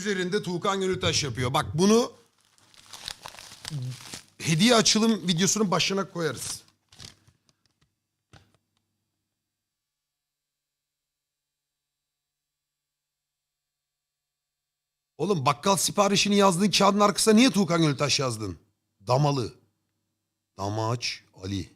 Üzerinde Tuğkan Gönültaş yapıyor. Bak bunu hediye açılım videosunun başına koyarız. Oğlum bakkal siparişini yazdığın kağıdın arkasına niye Tuğkan Gönültaş yazdın? Damalı. Damaç Ali.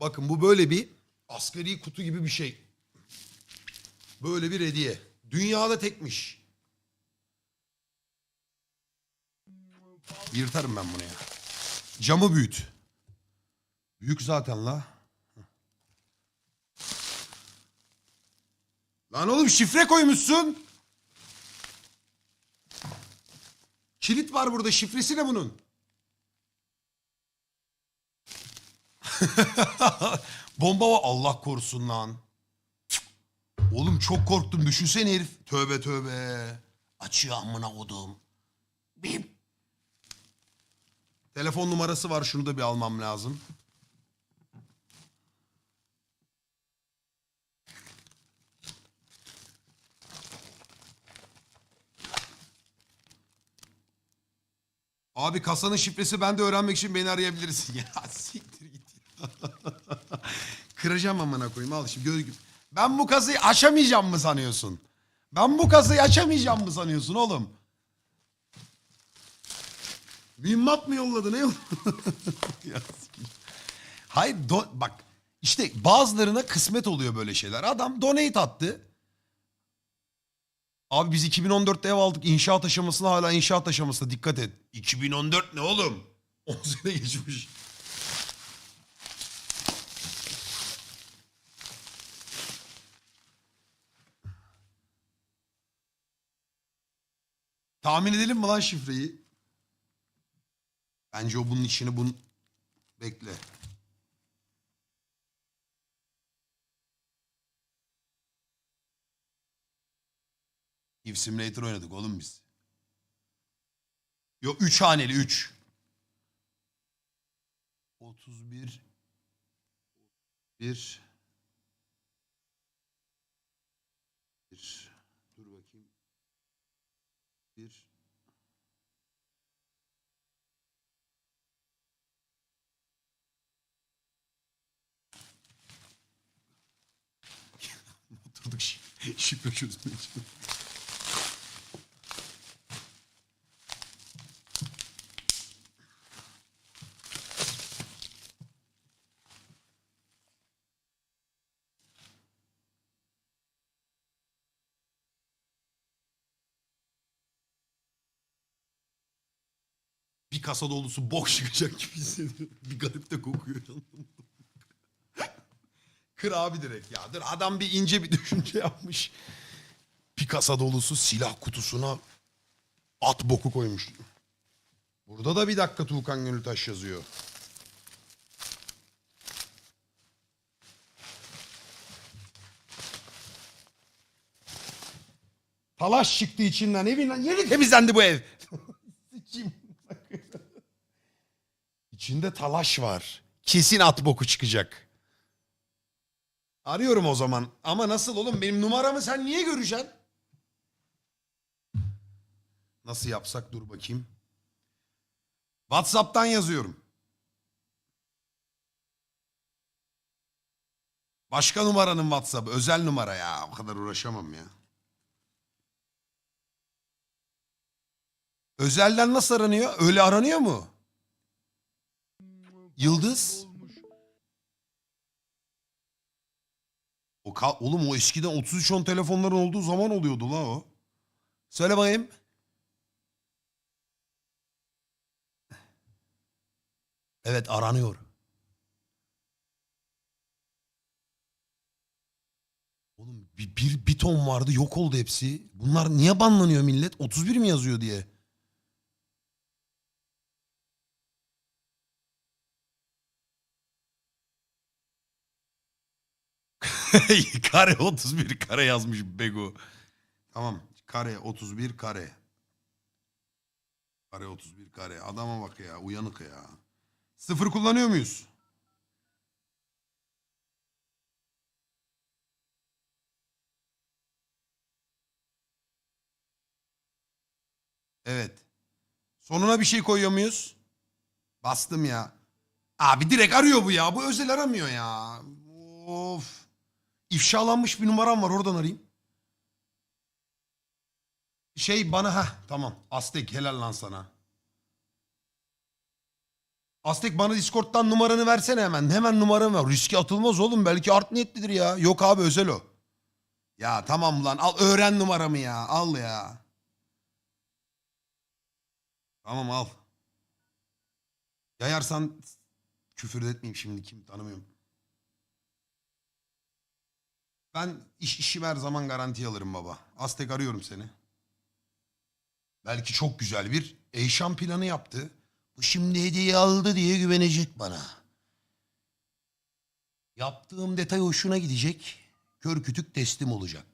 Bakın bu böyle bir askeri kutu gibi bir şey. Böyle bir hediye. Dünyada tekmiş. Yırtarım ben bunu ya. Camı büyüt. Büyük zaten la. Lan oğlum şifre koymuşsun. Kilit var burada. Şifresi ne bunun? Bomba var. Allah korusun lan. Oğlum çok korktum. Düşünsene herif. Tövbe tövbe. Açıyor amına kodum. Bip. Telefon numarası var. Şunu da bir almam lazım. Abi kasanın şifresi ben de öğrenmek için beni arayabilirsin. Ya siktir git. Kıracağım amına koyayım al şimdi göz gibi. Ben bu kasayı açamayacağım mı sanıyorsun? Ben bu kasayı açamayacağım mı sanıyorsun oğlum? Mühimmat mı yolladı ne. Hayır do- bak işte bazılarına kısmet oluyor böyle şeyler. Adam donate attı. Abi biz 2014'te ev aldık. İnşaat aşamasına hala inşaat aşamasında dikkat et. 2014 ne oğlum? 10 sene geçmiş. Tahmin edelim mi lan şifreyi? Bence o bunun işini bun... Bekle. Eve Simulator oynadık oğlum biz. Yok 3 haneli 3. 31 1 1 Dur bakayım. 1 Oturduk şi- şifre çözmeye çalıştık. Kasa dolusu bok çıkacak gibi hissediyorum. Bir garip de kokuyor. Kır abi direkt ya. Dur adam bir ince bir düşünce yapmış. Bir kasa dolusu silah kutusuna at boku koymuş. Burada da bir dakika Tuğkan Gönültaş yazıyor. Talaş çıktı içinden evinden. Yeni temizlendi bu ev. Sıçayım. İçinde talaş var. Kesin at boku çıkacak. Arıyorum o zaman. Ama nasıl oğlum benim numaramı sen niye göreceksin? Nasıl yapsak dur bakayım. WhatsApp'tan yazıyorum. Başka numaranın WhatsApp'ı. Özel numara ya. O kadar uğraşamam ya. Özelden nasıl aranıyor? Öyle aranıyor mu? Yıldız? O ka- Oğlum o eskiden 3310 telefonların olduğu zaman oluyordu la o. Söyle bakayım. Evet aranıyor. Oğlum bir, bir, bir ton vardı yok oldu hepsi. Bunlar niye banlanıyor millet? 31 mi yazıyor diye. kare 31 kare yazmış Bego. Tamam. Kare 31 kare. Kare 31 kare. Adama bak ya. Uyanık ya. Sıfır kullanıyor muyuz? Evet. Sonuna bir şey koyuyor muyuz? Bastım ya. Abi direkt arıyor bu ya. Bu özel aramıyor ya. Of. İfşalanmış bir numaram var oradan arayayım. Şey bana ha tamam. Aztek helal lan sana. Aztek bana Discord'dan numaranı versene hemen. Hemen numaramı ver. Riske atılmaz oğlum. Belki art niyetlidir ya. Yok abi özel o. Ya tamam lan al öğren numaramı ya. Al ya. Tamam al. Yayarsan küfür etmeyeyim şimdi kim tanımıyorum. Ben iş işi her zaman garanti alırım baba. Aztek arıyorum seni. Belki çok güzel bir Eyşan planı yaptı. Bu şimdi hediye aldı diye güvenecek bana. Yaptığım detay hoşuna gidecek. Kör kütük teslim olacak.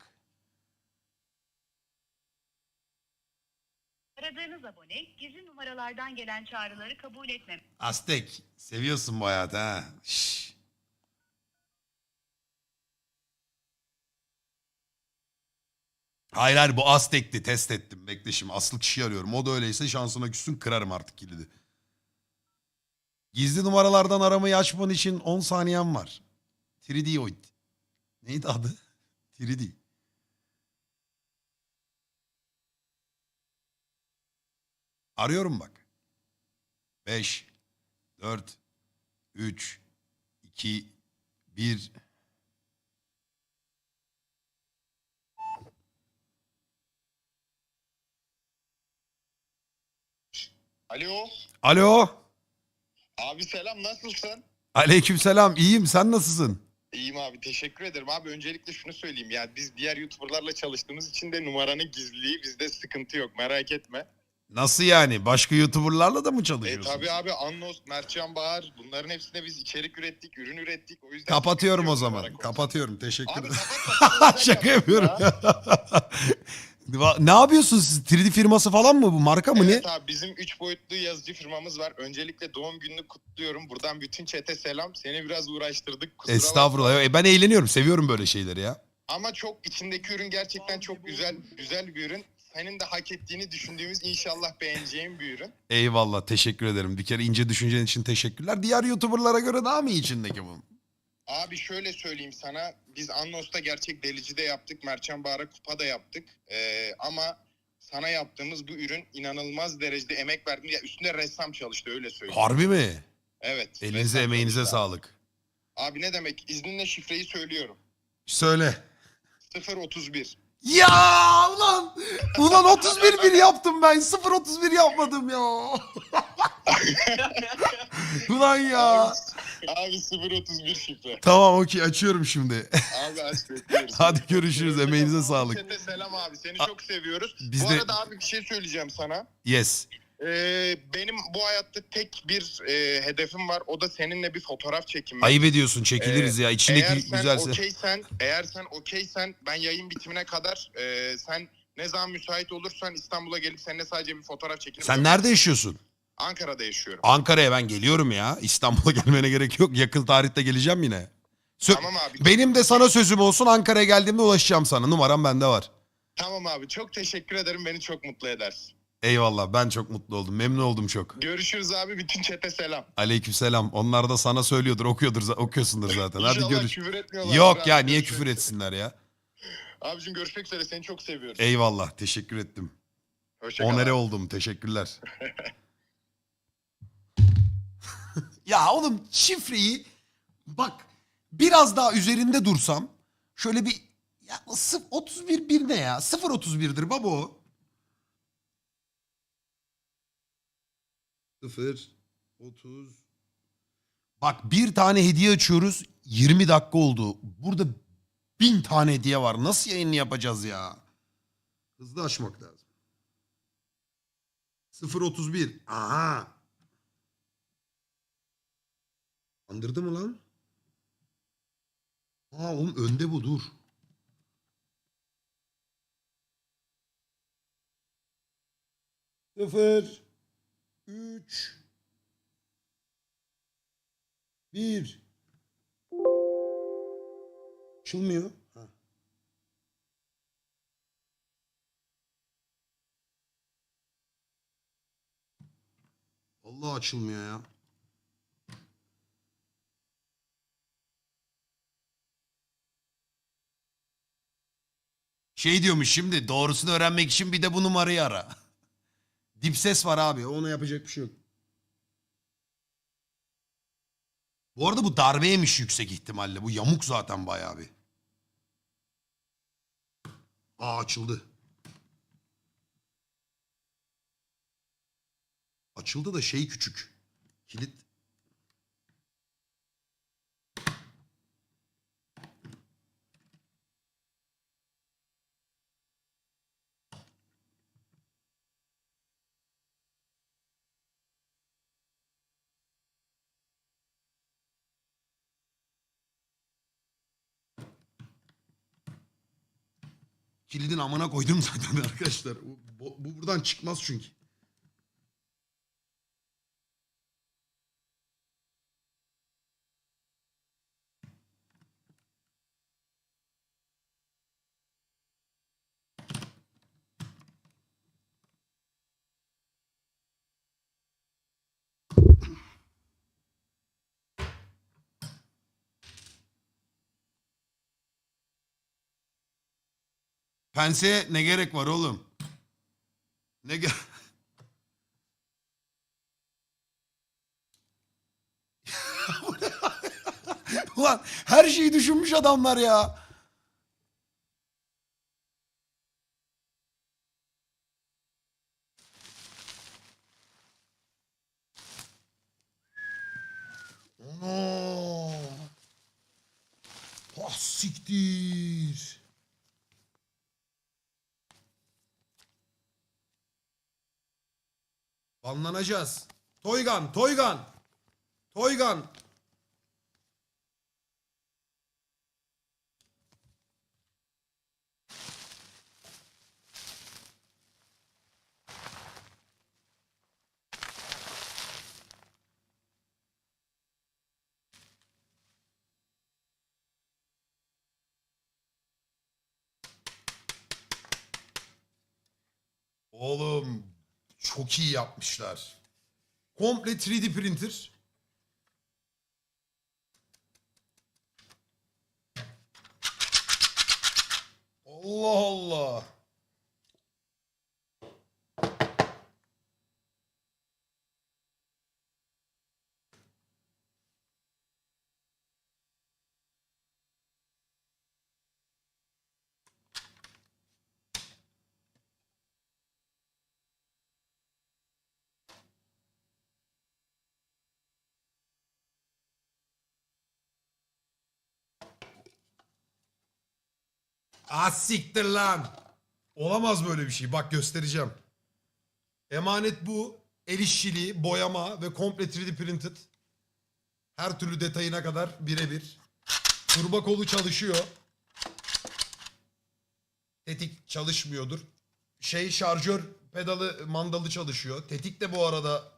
Aradığınız abone gizli numaralardan gelen çağrıları kabul etmem. Aztek seviyorsun bu hayatı ha. Şş. Hayır hayır bu Aztek'ti test ettim. Bekle şimdi asıl kişiyi arıyorum. O da öyleyse şansına küssün kırarım artık kilidi. Gizli numaralardan aramayı açman için 10 saniyen var. 3D Oid. Neydi adı? 3D. Arıyorum bak. 5, 4, 3, 2, 1. Alo. Alo. Abi selam nasılsın? Aleykümselam. İyiyim. Sen nasılsın? İyiyim abi teşekkür ederim. Abi öncelikle şunu söyleyeyim ya biz diğer YouTuber'larla çalıştığımız için de numaranın gizliliği bizde sıkıntı yok merak etme. Nasıl yani? Başka YouTuber'larla da mı E çalışıyorsun? tabi abi Annos, Mertcan Bahar bunların hepsine biz içerik ürettik, ürün ürettik. O yüzden Kapatıyorum o sıkıntı yok zaman. Kapatıyorum. Teşekkür Abi ederim. kapatma. sen Şaka yap yapıyorum. ya. Ne yapıyorsunuz siz? 3D firması falan mı bu? Marka mı Evet ne? abi bizim 3 boyutlu yazıcı firmamız var. Öncelikle doğum gününü kutluyorum. Buradan bütün çete selam. Seni biraz uğraştırdık. kusura bakma. Estağfurullah. E, ben eğleniyorum. Seviyorum böyle şeyleri ya. Ama çok içindeki ürün gerçekten çok güzel güzel bir ürün. Senin de hak ettiğini düşündüğümüz inşallah beğeneceğin bir ürün. Eyvallah. Teşekkür ederim. Bir kere ince düşüncen için teşekkürler. Diğer YouTuber'lara göre daha mı iyi içindeki bu? Abi şöyle söyleyeyim sana. Biz Annos'ta gerçek delici de yaptık. Merçan Bahar'a kupa da yaptık. Ee, ama sana yaptığımız bu ürün inanılmaz derecede emek verdim. Ya üstünde ressam çalıştı öyle söyleyeyim. Harbi mi? Evet. Elinize ressam emeğinize çalıştı. sağlık. Abi ne demek? İzninle şifreyi söylüyorum. Söyle. 031. Ya ulan ulan 31 bir yaptım ben 0 31 yapmadım ya. ulan ya. Abi 031 şifre. Tamam okey açıyorum şimdi. Abi aç bekliyoruz. Hadi görüşürüz, emeğinize sağlık. Çete selam abi. Seni A- çok seviyoruz. Biz bu de- arada abi bir şey söyleyeceğim sana. Yes. Ee, benim bu hayatta tek bir e, hedefim var. O da seninle bir fotoğraf çekinmek. Ayıp ediyorsun çekiliriz ya içindeki eğer sen güzelse. okeysen, eğer sen okeysen ben yayın bitimine kadar e, sen ne zaman müsait olursan İstanbul'a gelip seninle sadece bir fotoğraf çekinip Sen nerede yaşıyorsun? Ankara'da yaşıyorum. Ankara'ya ben geliyorum ya. İstanbul'a gelmene gerek yok. Yakın tarihte geleceğim yine. Sö- Tamam abi. Benim de sana sözüm olsun Ankara'ya geldiğimde ulaşacağım sana. Numaram bende var. Tamam abi. Çok teşekkür ederim. Beni çok mutlu edersin. Eyvallah ben çok mutlu oldum. Memnun oldum çok. Görüşürüz abi. Bütün çete selam. Aleykümselam. Onlar da sana söylüyordur, okuyordur, za- okuyorsundur zaten. Hadi İnşallah görüş. küfür etmiyorlar. Yok ya Abi, niye küfür etsinler ya? Abicim görüşmek üzere. Seni çok seviyoruz. Eyvallah. Teşekkür ettim. Hoşça kal. Onere oldum. Teşekkürler. ya oğlum şifreyi bak biraz daha üzerinde dursam şöyle bir ya sıf- 31 bir ne ya? 0 31'dir baba o. 0 30 Bak bir tane hediye açıyoruz. 20 dakika oldu. Burada bin tane hediye var. Nasıl yayını yapacağız ya? Hızlı açmak lazım. 0.31. Aha. Andırdı mı lan? Aa oğlum önde bu dur. Sıfır. Üç. Bir. Açılmıyor. Ha. Vallahi açılmıyor ya. Şey diyormuş şimdi doğrusunu öğrenmek için bir de bu numarayı ara. Dip ses var abi ona yapacak bir şey yok. Bu arada bu darbeymiş yüksek ihtimalle. Bu yamuk zaten bayağı bir. Aa açıldı. Açıldı da şey küçük. Kilit. Kilidin amına koydum zaten arkadaşlar. Bu, bu- bu buradan çıkmaz çünkü. Pense ne gerek var oğlum? Ne ge- Ulan her şeyi düşünmüş adamlar ya. Ana. Ah siktir. Banlanacağız. Toygan, Toygan. Toygan. Oğlum çok iyi yapmışlar. Komple 3D printer. Allah Allah. Ah siktir lan. Olamaz böyle bir şey. Bak göstereceğim. Emanet bu. El işçiliği, boyama ve komple 3D printed. Her türlü detayına kadar birebir. Turba kolu çalışıyor. Tetik çalışmıyordur. Şey şarjör pedalı mandalı çalışıyor. Tetik de bu arada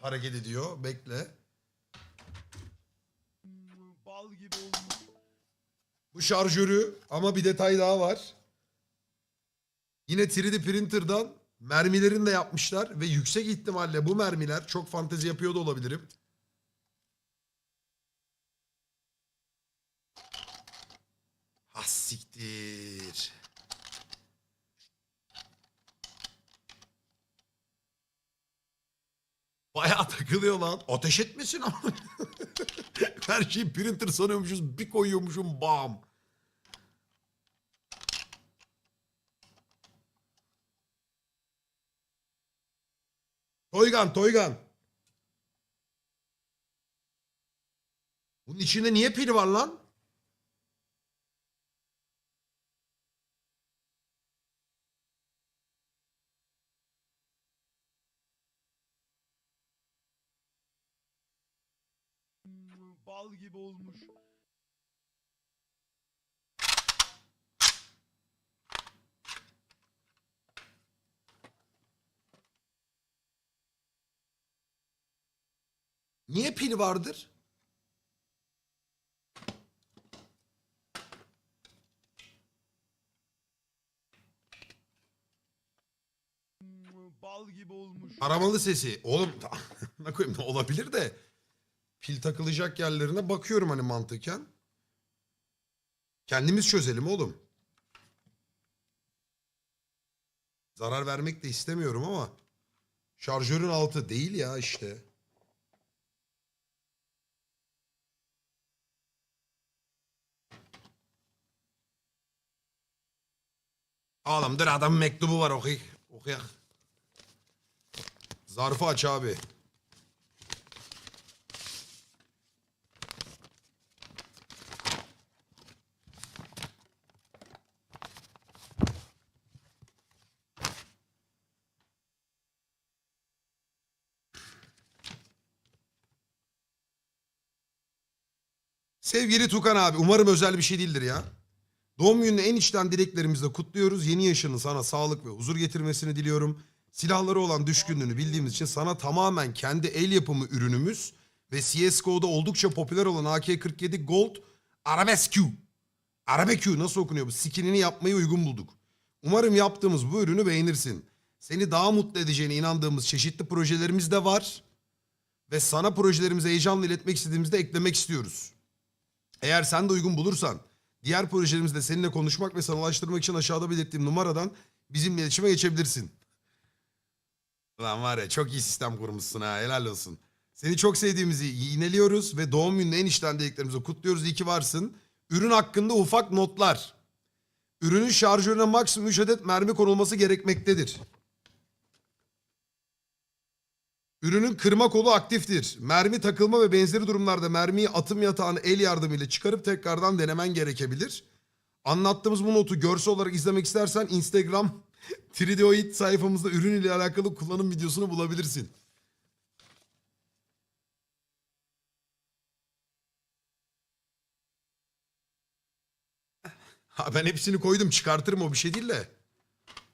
hareket ediyor. Bekle. Bal gibi olmuş. Bu şarjörü ama bir detay daha var. Yine 3D printer'dan mermilerini de yapmışlar ve yüksek ihtimalle bu mermiler çok fantezi yapıyor da olabilirim. Ha siktir. Bayağı takılıyor lan. Ateş etmesin ama. Her şeyi printer sanıyormuşuz. Bir koyuyormuşum bam. Toygan, Toygan. Bunun içinde niye pil var lan? Bal gibi olmuş. Niye pil vardır? Bal gibi olmuş. Aramalı sesi. Oğlum Amına koyayım olabilir de pil takılacak yerlerine bakıyorum hani mantıken. Kendimiz çözelim oğlum. Zarar vermek de istemiyorum ama şarjörün altı değil ya işte. Oğlum dur adamın mektubu var okuyak. Okuyak. Zarfı aç abi. Sevgili Tukan abi umarım özel bir şey değildir ya. Doğum gününü en içten dileklerimizle kutluyoruz. Yeni yaşını sana sağlık ve huzur getirmesini diliyorum. Silahları olan düşkünlüğünü bildiğimiz için sana tamamen kendi el yapımı ürünümüz ve CSGO'da oldukça popüler olan AK-47 Gold Arabesque. Arabesque nasıl okunuyor bu? Skinini yapmayı uygun bulduk. Umarım yaptığımız bu ürünü beğenirsin. Seni daha mutlu edeceğine inandığımız çeşitli projelerimiz de var. Ve sana projelerimize heyecanla iletmek istediğimizde eklemek istiyoruz. Eğer sen de uygun bulursan diğer projelerimizde seninle konuşmak ve sanalaştırmak için aşağıda belirttiğim numaradan bizimle iletişime geçebilirsin. Ulan var ya çok iyi sistem kurmuşsun ha helal olsun. Seni çok sevdiğimizi yineliyoruz ve doğum gününü en içten dileklerimizi kutluyoruz. İyi ki varsın. Ürün hakkında ufak notlar. Ürünün şarjörüne maksimum 3 adet mermi konulması gerekmektedir. Ürünün kırma kolu aktiftir. Mermi takılma ve benzeri durumlarda mermiyi atım yatağını el yardımıyla çıkarıp tekrardan denemen gerekebilir. Anlattığımız bu notu görsel olarak izlemek istersen Instagram 3DOID sayfamızda ürün ile alakalı kullanım videosunu bulabilirsin. Ha ben hepsini koydum çıkartırım o bir şey değil de.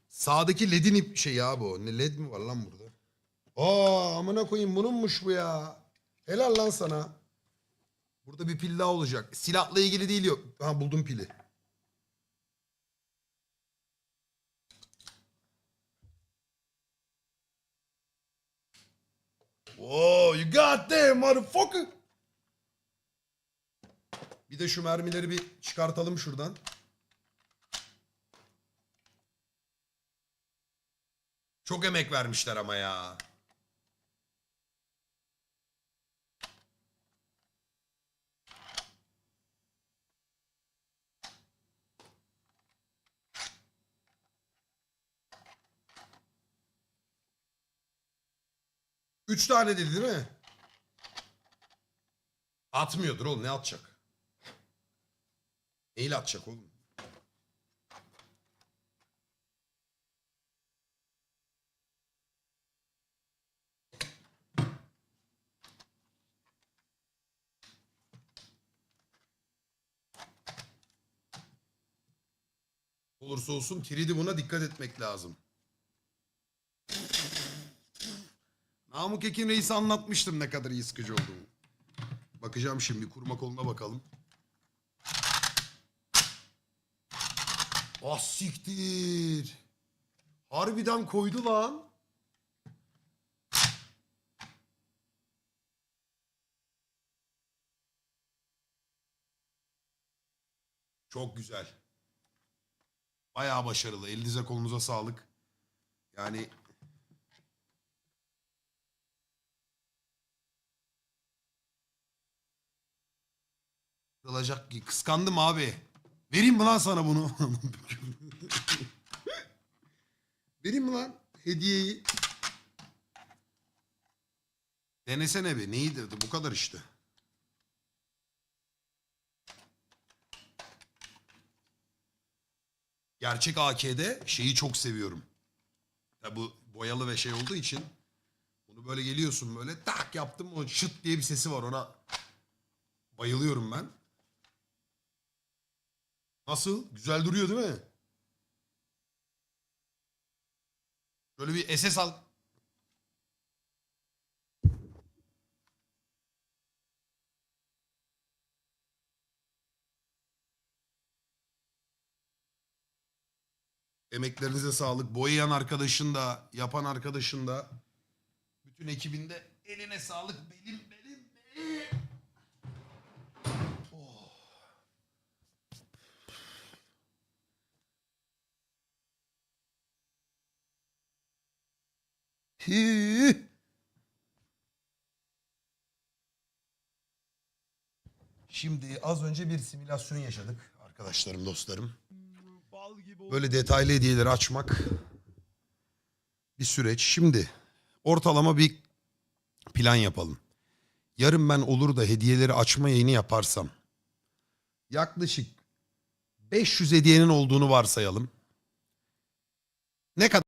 Sağdaki ledin şey ya bu. Ne led mi var lan burada? Aa amına koyayım bununmuş bu ya. Helal lan sana. Burada bir pil daha olacak. Silahla ilgili değil yok. Ha buldum pili. Whoa, you got them motherfucker. Bir de şu mermileri bir çıkartalım şuradan. Çok emek vermişler ama ya. Üç tane dedi değil mi? Atmıyordur oğlum ne atacak? Neyle atacak oğlum? Olursa olsun 3D buna dikkat etmek lazım. Namık Ekin Reis'e anlatmıştım ne kadar iyi sıkıcı olduğunu. Bakacağım şimdi kurma koluna bakalım. Ah siktir. Harbiden koydu lan. Çok güzel. Bayağı başarılı. Elinize kolunuza sağlık. Yani Kırılacak ki. Kıskandım abi. Vereyim mi lan sana bunu? Vereyim mi lan hediyeyi? Denesene be. Neyi dedi? Bu kadar işte. Gerçek AK'de şeyi çok seviyorum. Ya bu boyalı ve şey olduğu için bunu böyle geliyorsun böyle tak yaptım o şıt diye bir sesi var ona bayılıyorum ben. Nasıl? Güzel duruyor değil mi? Böyle bir SS al. Emeklerinize sağlık. Boyayan arkadaşın da, yapan arkadaşın da, bütün ekibinde Eline sağlık benim benim. Hii. Şimdi az önce bir simülasyon yaşadık arkadaşlarım, dostlarım. Böyle detaylı hediyeleri açmak bir süreç. Şimdi ortalama bir plan yapalım. Yarın ben olur da hediyeleri açma yayını yaparsam yaklaşık 500 hediyenin olduğunu varsayalım. Ne kadar